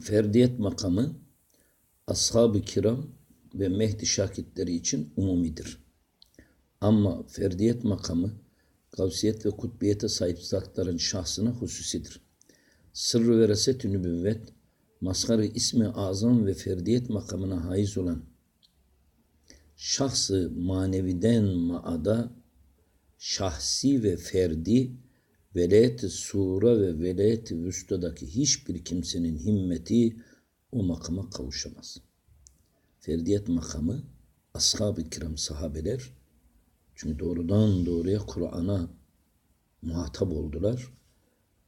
ferdiyet makamı ashab-ı kiram ve Mehdi şakitleri için umumidir. Ama ferdiyet makamı gavsiyet ve kutbiyete sahip zatların şahsına hususidir. Sırrı ve reset-ü nübüvvet, mazhar ismi azam ve ferdiyet makamına haiz olan şahsı maneviden maada şahsi ve ferdi velayet-i sura ve velayet-i vüstadaki hiçbir kimsenin himmeti o makama kavuşamaz. Ferdiyet makamı ashab-ı kiram sahabeler çünkü doğrudan doğruya Kur'an'a muhatap oldular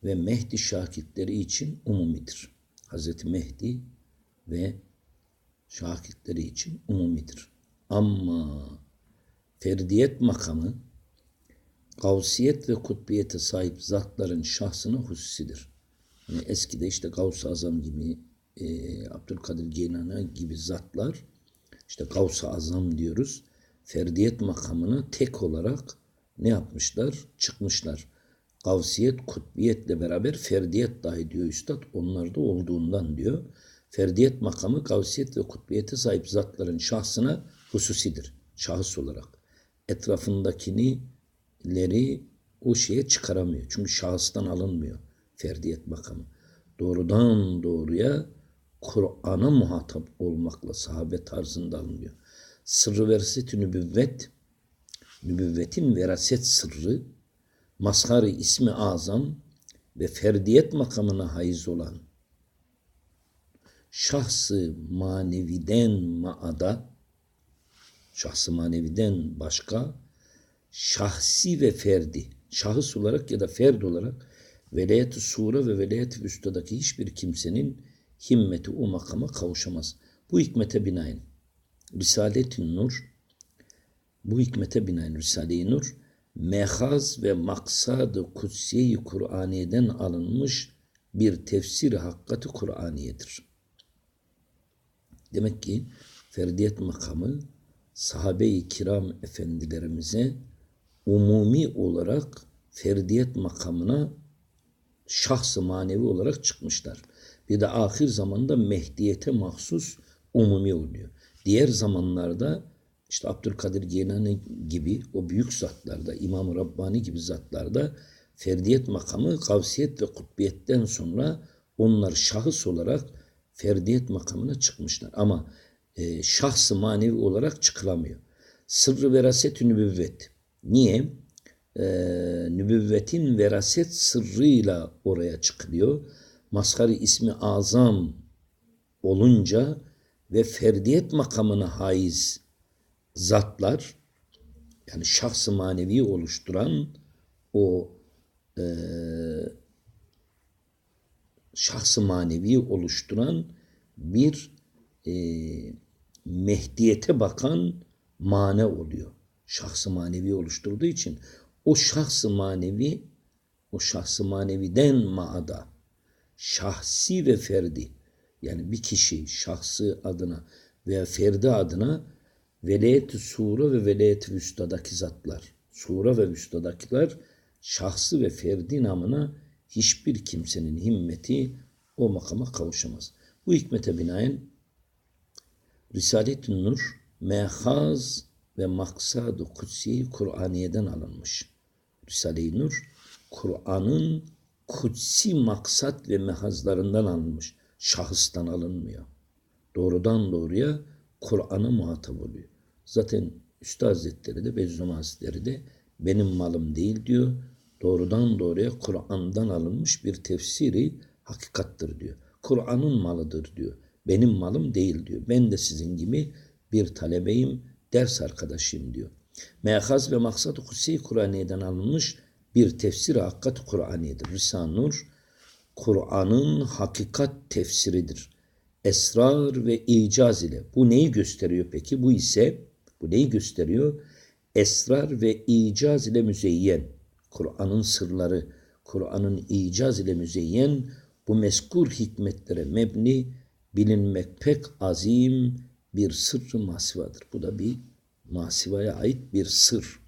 ve Mehdi şakitleri için umumidir. Hazreti Mehdi ve şakitleri için umumidir. Ama ferdiyet makamı gavsiyet ve kutbiyete sahip zatların şahsına hususidir. Yani eskide işte Gavs-ı Azam gibi, e, Abdülkadir Geylani gibi zatlar, işte Gavs-ı Azam diyoruz, ferdiyet makamını tek olarak ne yapmışlar? Çıkmışlar. Gavsiyet, kutbiyetle beraber ferdiyet dahi diyor üstad, onlarda olduğundan diyor. Ferdiyet makamı gavsiyet ve kutbiyete sahip zatların şahsına hususidir. Şahıs olarak. Etrafındakini leri o şeye çıkaramıyor. Çünkü şahıstan alınmıyor ferdiyet makamı. Doğrudan doğruya Kur'an'a muhatap olmakla sahabe tarzında alınıyor. Sırrı veraset nübüvvet, nübüvvetin veraset sırrı, mazhar ismi azam ve ferdiyet makamına haiz olan şahsı maneviden maada, şahsı maneviden başka şahsi ve ferdi, şahıs olarak ya da ferd olarak velayet-i sure ve velayet-i üstadaki hiçbir kimsenin himmeti o makama kavuşamaz. Bu hikmete binaen Risalet-i Nur bu hikmete binaen Risale-i Nur mehaz ve maksad-ı kutsiye-i Kur'aniye'den alınmış bir tefsir-i hakkati Kur'aniyedir. Demek ki ferdiyet makamı sahabe-i kiram efendilerimize umumi olarak ferdiyet makamına şahsı manevi olarak çıkmışlar. Bir de ahir zamanda Mehdiyete mahsus umumi oluyor. Diğer zamanlarda işte Abdülkadir Geylani gibi o büyük zatlarda, İmam-ı Rabbani gibi zatlarda ferdiyet makamı kavsiyet ve kutbiyetten sonra onlar şahıs olarak ferdiyet makamına çıkmışlar. Ama e, şahsı manevi olarak çıkılamıyor. Sırrı veraset-ü nübüvvet. Niye? Ee, nübüvvetin veraset sırrıyla oraya çıkılıyor. Mazhar ismi azam olunca ve ferdiyet makamına haiz zatlar yani şahsı manevi oluşturan o e, şahsı manevi oluşturan bir e, mehdiyete bakan mane oluyor. Şahsı manevi oluşturduğu için o şahsı manevi o şahsı maneviden maada şahsi ve ferdi yani bir kişi şahsı adına veya ferdi adına velayet-i sure ve velayet-i vüstadaki zatlar. Sure ve vüstadakiler şahsı ve ferdi namına hiçbir kimsenin himmeti o makama kavuşamaz. Bu hikmete binaen Risalet-i Nur mehaz ve maksad-ı kutsi Kur'aniye'den alınmış. Risale-i Nur Kur'an'ın kutsi maksat ve mehazlarından alınmış. Şahıstan alınmıyor. Doğrudan doğruya Kur'an'a muhatap oluyor. Zaten Üstad Hazretleri de Bediüzzaman Hazretleri de benim malım değil diyor. Doğrudan doğruya Kur'an'dan alınmış bir tefsiri hakikattır diyor. Kur'an'ın malıdır diyor. Benim malım değil diyor. Ben de sizin gibi bir talebeyim, ders arkadaşıyım diyor. Mehaz ve maksat-ı kutsi Kur'aniye'den alınmış bir tefsir hakikat Kur'aniyedir. Risale-i Nur Kur'an'ın hakikat tefsiridir. Esrar ve icaz ile. Bu neyi gösteriyor peki? Bu ise bu neyi gösteriyor? Esrar ve icaz ile müzeyyen. Kur'an'ın sırları, Kur'an'ın icaz ile müzeyyen bu meskur hikmetlere mebni bilinmek pek azim bir sırrı masivadır. Bu da bir masivaya ait bir sır.